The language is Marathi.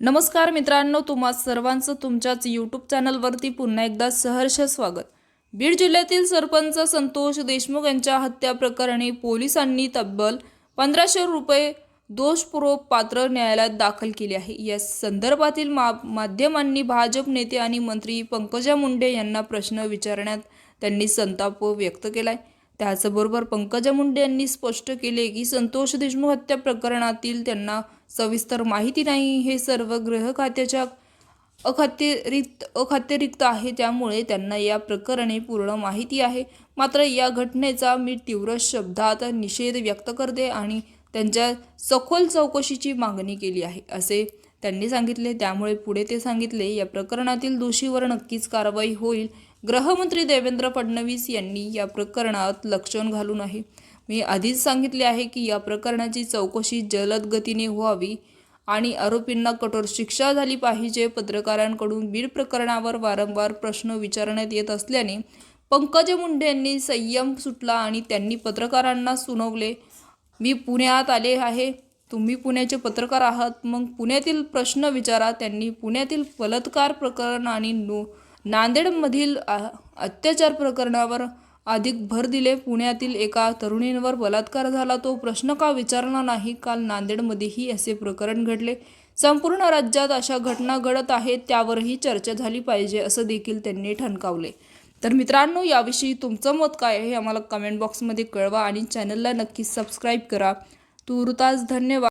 नमस्कार मित्रांनो तुम्हा सर्वांचं तुमच्याच यूट्यूब चॅनलवरती पुन्हा एकदा सहर्ष स्वागत. बीड जिल्ह्यातील सरपंच संतोष देशमुख यांच्या हत्या प्रकरणी पोलिसांनी तब्बल पंधराशे रुपये दोषपूर्व पात्र न्यायालयात दाखल केले आहे. या संदर्भातील मा माध्यमांनी भाजप नेते आणि मंत्री पंकजा मुंडे यांना प्रश्न विचारण्यात त्यांनी संताप व्यक्त केला आहे त्याचबरोबर पंकजा मुंडे यांनी स्पष्ट केले की संतोष देशमुख हत्या प्रकरणातील त्यांना सविस्तर माहिती नाही. हे सर्व गृह खात्याच्या अखात्यरिक्त अखात्यरिक्त आहे. त्यामुळे त्यांना या प्रकरणे पूर्ण माहिती आहे. मात्र या घटनेचा मी तीव्र शब्दात निषेध व्यक्त करते आणि त्यांच्या सखोल चौकशीची मागणी केली आहे असे त्यांनी सांगितले. त्यामुळे पुढे ते सांगितले या प्रकरणातील दोषीवर नक्कीच कारवाई होईल. गृहमंत्री देवेंद्र फडणवीस यांनी या प्रकरणात लक्षण घालून आहे. मी आधीच सांगितले आहे की या प्रकरणाची चौकशी जलद गतीने व्हावी आणि आरोपींना कठोर शिक्षा झाली पाहिजे. पत्रकारांकडून बीड प्रकरणावर वारंवार प्रश्न विचारण्यात येत असल्याने पंकज मुंडे यांनी संयम सुटला आणि त्यांनी पत्रकारांना सुनावले. मी पुण्यात आले आहे. तुम्ही पुण्याचे पत्रकार आहात. मग पुण्यातील प्रश्न विचारा. त्यांनी पुण्यातील बलात्कार प्रकरण आणि नो नांदेडमधील आ- अत्याचार प्रकरणावर अधिक भर दिले. पुण्यातील एका तरुणींवर बलात्कार झाला. तो प्रश्न का विचारला नाही? काल नांदेडमध्येही असे प्रकरण घडले. संपूर्ण राज्यात अशा घटना घडत आहेत. त्यावरही चर्चा झाली पाहिजे असं देखील त्यांनी ठणकावले. तर मित्रांनो याविषयी तुमचं मत काय आहे? हे आम्हाला कमेंट बॉक्समध्ये कळवा आणि चॅनलला नक्की सबस्क्राईब करा. तुर्तास धन्यवाद.